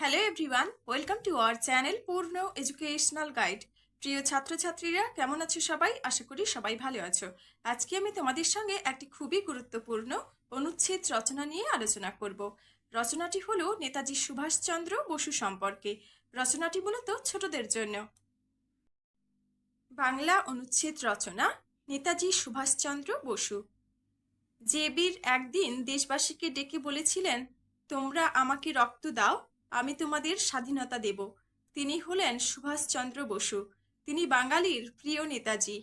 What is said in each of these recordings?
Hello everyone welcome to our channel Purna educational guide প্রিয় ছাত্রছাত্রীরা, কেমন আছো সবাই? আশা করি সবাই ভালো আছো। আজকে আমি তোমাদের সঙ্গে একটি খুবই গুরুত্বপূর্ণ অনুচ্ছেদ রচনা নিয়ে আলোচনা করব। রচনাটি হলো নেতাজি সুভাষচন্দ্র বসু সম্পর্কে। রচনাটি মূলত ছোটদের জন্য। বাংলা অনুচ্ছেদ রচনা, নেতাজি সুভাষচন্দ্র বসু। যে বীর একদিন দেশবাসীকে ডেকে বলেছিলেন, তোমরা আমাকে রক্ত দাও আমি তোমাদের স্বাধীনতা দেব। তিনি হলেন সুভাষচন্দ্র বসু। তিনি বাঙালির প্রিয় নেতাজি।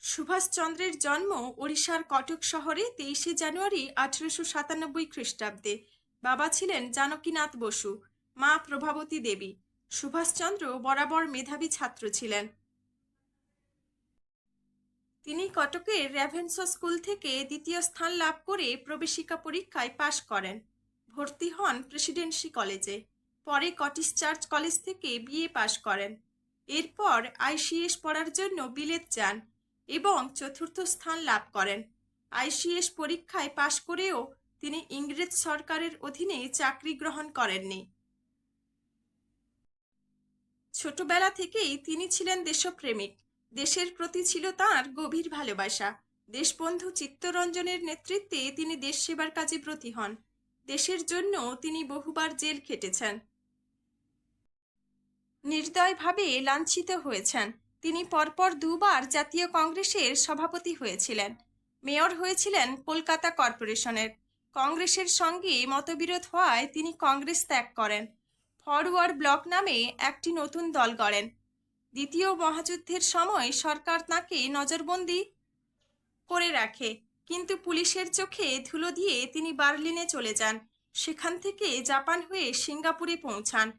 সুভাষচন্দ্রের জন্ম ওড়িশার কটক শহরে তেইশে জানুয়ারি আঠারোশো সাতানব্বই খ্রিস্টাব্দে। বাবা ছিলেন জানকীনাথ বসু, মা প্রভাবতী দেবী। সুভাষচন্দ্র বরাবর মেধাবী ছাত্র ছিলেন। তিনি কটকের র্যাভেন্সা স্কুল থেকে দ্বিতীয় স্থান লাভ করে প্রবেশিকা পরীক্ষায় পাশ করেন। ভর্তি হন প্রেসিডেন্সি কলেজে। পরে কটিস চার্চ কলেজ থেকে বিএ পাশ করেন। এরপর আইসিএস পড়ার জন্য বিলেত যান এবং চতুর্থ স্থান লাভ করেন। আইসিএস পরীক্ষায় পাশ করেও তিনি ইংরেজ সরকারের অধীনে চাকরি গ্রহণ করেননি। ছোটবেলা থেকেই তিনি ছিলেন দেশপ্রেমিক। দেশের প্রতি ছিল তাঁর গভীর ভালোবাসা। দেশবন্ধু চিত্তরঞ্জনের নেতৃত্বে তিনি দেশ সেবার কাজে ব্রতী হন। দেশের জন্য তিনি বহুবার জেল খেটেছেন। নির্দয়ভাবে লাঞ্ছিত হয়েছেন। তিনি পরপর দুবার জাতীয় কংগ্রেসের সভাপতি হয়েছিলেন। মেয়র হয়েছিলেন কলকাতা কর্পোরেশনের। কংগ্রেসের সঙ্গে মতবিরোধ হওয়ায় তিনি কংগ্রেস ত্যাগ করেন। ফরওয়ার্ড ব্লক নামে একটি নতুন দল গড়েন। দ্বিতীয় মহাযুদ্ধের সময় সরকার তাঁকে নজরবন্দি করে রাখে। কিন্তু পুলিশের চোখে ধুলো দিয়ে তিনি বার্লিনে চলে যান। সেখান থেকে জাপান হয়ে সিঙ্গাপুরে পৌঁছান।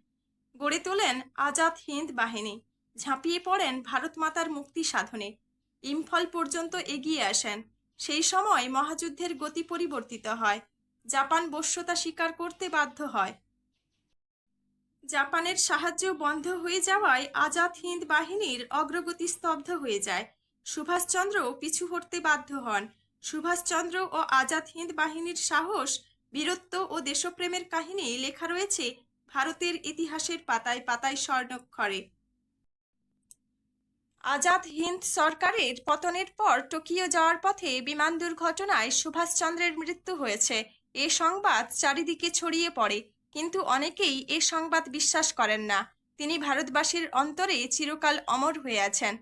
গড়ে তোলেন আজাদ হিন্দ বাহিনী। ঝাঁপিয়ে পড়েন ভারত মাতার মুক্তি সাধনে। ইম্ফল পর্যন্ত এগিয়ে আসেন। সেই সময় মহাযুদ্ধের গতি পরিবর্তিত হয়। জাপান বশ্যতা স্বীকার করতে বাধ্য হয়। জাপানের সাহায্য বন্ধ হয়ে যাওয়ায় আজাদ হিন্দ বাহিনীর অগ্রগতি স্তব্ধ হয়ে যায়। সুভাষচন্দ্র পিছু হটতে বাধ্য হন। সুভাষচন্দ্র ও আজাদ হিন্দ বাহিনীর সাহস, বীরত্ব ও দেশপ্রেমের কাহিনী লেখা রয়েছে ভারতের ইতিহাসের পাতায় পাতায় স্বর্ণক্ষরে। আজাদ হিন্দ সরকারের পতনের পর টোকিও যাওয়ার পথে বিমান দুর্ঘটনায় সুভাষচন্দ্রের মৃত্যু হয়েছে। এ সংবাদ চারিদিকে ছড়িয়ে পড়ে, কিন্তু অনেকেই এ সংবাদ বিশ্বাস করেন না। তিনি ভারতবাসীর অন্তরে চিরকাল অমর হয়ে আছেন।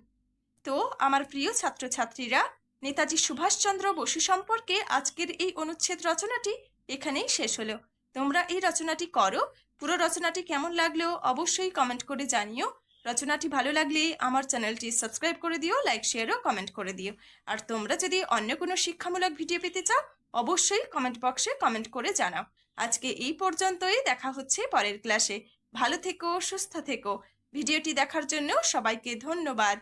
তো, আমার প্রিয় ছাত্রছাত্রীরা নেতাজি সুভাষচন্দ্র বসু সম্পর্কে আজকের এই অনুচ্ছেদ রচনাটি এখানেই শেষ হলো। তোমরা এই রচনাটি করো। পুরো রচনাটি কেমন লাগল অবশ্যই কমেন্ট করে জানিও। রচনাটি ভালো লাগলে আমার চ্যানেলটি সাবস্ক্রাইব করে দিও লাইক শেয়ারও কমেন্ট করে দিও। আর তোমরা যদি অন্য কোনো শিক্ষামূলক ভিডিও পেতে চাও, অবশ্যই কমেন্ট বক্সে কমেন্ট করে জানাও। আজকে এই পর্যন্তই, দেখা হচ্ছে পরের ক্লাসে ভালো থেকো, সুস্থ থেকো। ভিডিওটি দেখার জন্য সবাইকে ধন্যবাদ।